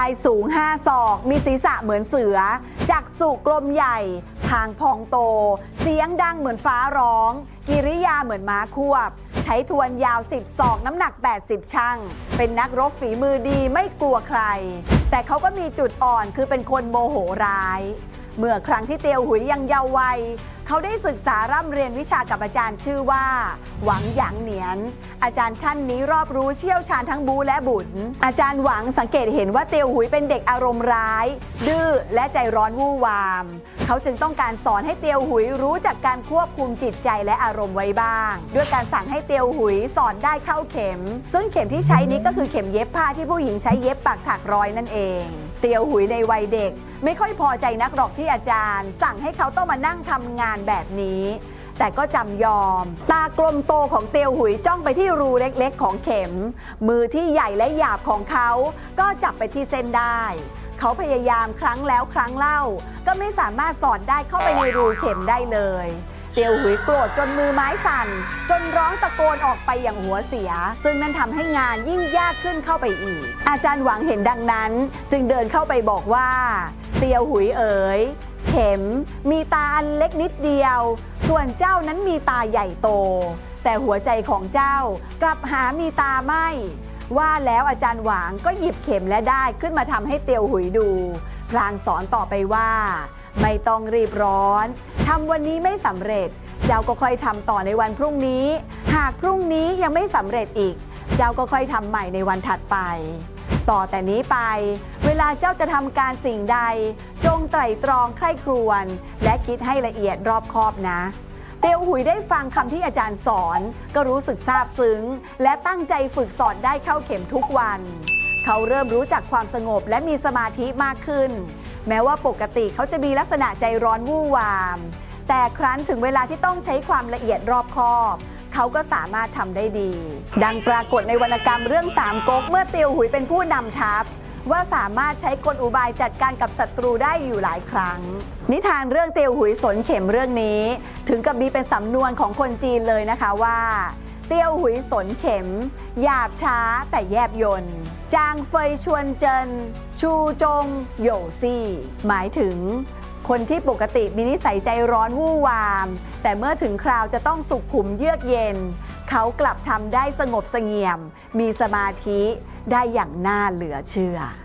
ายสูง 5 ศอก มีศีรษะเหมือนเสือ จักสุกลมใหญ่ทางพองโต เสียงดังเหมือนฟ้าร้อง กิริยาเหมือนม้าควบ ใช้ทวนยาว 10 ศอกน้ำหนัก 80 ช่าง เป็นนักรบฝีมือดีไม่กลัวใคร แต่เขาก็มีจุดอ่อนคือเป็นคนโมโหร้าย เมื่อครั้งที่เตียวหุยยังเยาว์วัย เขาได้ศึกษาร่ำเรียนวิชากับอาจารย์ชื่อว่า หวังหยางเหนียน อาจารย์ท่านนี้รอบรู้เชี่ยวชาญทั้งบูและบุญอาจารย์หวังสังเกตเห็นว่าเตียวหุยเป็นเด็กอารมณ์ร้าย ดื้อและใจร้อนวู่วาม เขาจึงต้องการสอนให้เตียวหุยรู้จักการควบคุมจิตใจและอารมณ์ไว้บ้าง ด้วยการสั่งให้เตียวหุยสอนได้เข้าเข็ม ซึ่งเข็มที่ใช้นี้ก็คือเข็มเย็บผ้าที่ผู้หญิงใช้เย็บปักถักร้อยนั่นเอง เตียวหุยในวัยเด็ก ไม่ค่อยพอใจนักหรอกที่อาจารย์ สั่งให้เขาต้องมานั่งทำงานแบบนี้ แต่ก็จำยอม ตากลมโตของเตียวหุยจ้องไปที่รูเล็กๆ ของเข็ม มือที่ใหญ่และหยาบของเขา ก็จับไปที่เส้นได้ เขาพยายามครั้งแล้วครั้งเล่า ก็ไม่สามารถสอดได้เข้าไปในรูเข็มได้เลย เตียวหุยโกรธจนมือไม้สั่น จนร้องตะโกนออกไปอย่างหัวเสีย ซึ่งนั่นทำให้งานยิ่งยากขึ้นเข้าไปอีก อาจารย์หวังเห็นดังนั้น จึงเดินเข้าไปบอกว่า เตียวหุยเอ๋ยเข็มมีตาอันเล็กนิดเดียว ส่วนเจ้านั้นมีตาใหญ่โต แต่หัวใจของเจ้ากลับหามีตาไม่ ว่าแล้วอาจารย์หวางก็หยิบเข็มและได้ขึ้นมาทำให้เตียวหุยดู พลางสอนต่อไปว่า ไม่ต้องรีบร้อนทำวันนี้ไม่สำเร็จ เจ้าก็ค่อยทำต่อในวันพรุ่งนี้ หากพรุ่งนี้ยังไม่สำเร็จอีก เจ้าก็ค่อยทำใหม่ในวันถัดไป ต่อแต่นี้ไป เวลาเจ้าจะทำการสิ่งใด จงไตร่ตรองใคร่ครวญและคิดให้ละเอียดรอบคอบนะเตียวหุยได้ฟังคำที่อาจารย์สอน ก็รู้สึกซาบซึ้ง และตั้งใจฝึกสอนได้เข้าเข็มทุกวัน เขาเริ่มรู้จักความสงบและมีสมาธิมากขึ้น แม้ว่าปกติเขาจะมีลักษณะใจร้อนวู่วาม แต่ครั้นถึงเวลาที่ต้องใช้ความละเอียดรอบคอบเขาก็สามารถทำได้ดี ดังปรากฏในวรรณกรรมเรื่องสามก๊กเมื่อเตียวหุยเป็นผู้นำทัพว่าสามารถใช้กลอุบายจัดการกับศัตรูได้อยู่หลายครั้ง นิทานเรื่องเตียวหุยสนเข็มเรื่องนี้ ถึงกับมีเป็นสำนวนของคนจีนเลยนะคะว่า เตี้ยวหุยสนเข็ม หยาบช้าแต่แยบยนต์จางเฟยชวนเจิน ชูจงโหยซี่ หมายถึง คนที่ปกติมีนิสัยใจร้อนวู่วาม แต่เมื่อถึงคราวจะต้องสุขขุมเยือกเย็น เขากลับทำได้สงบเสงี่ยม มีสมาธิได้อย่างน่าเหลือเชื่อ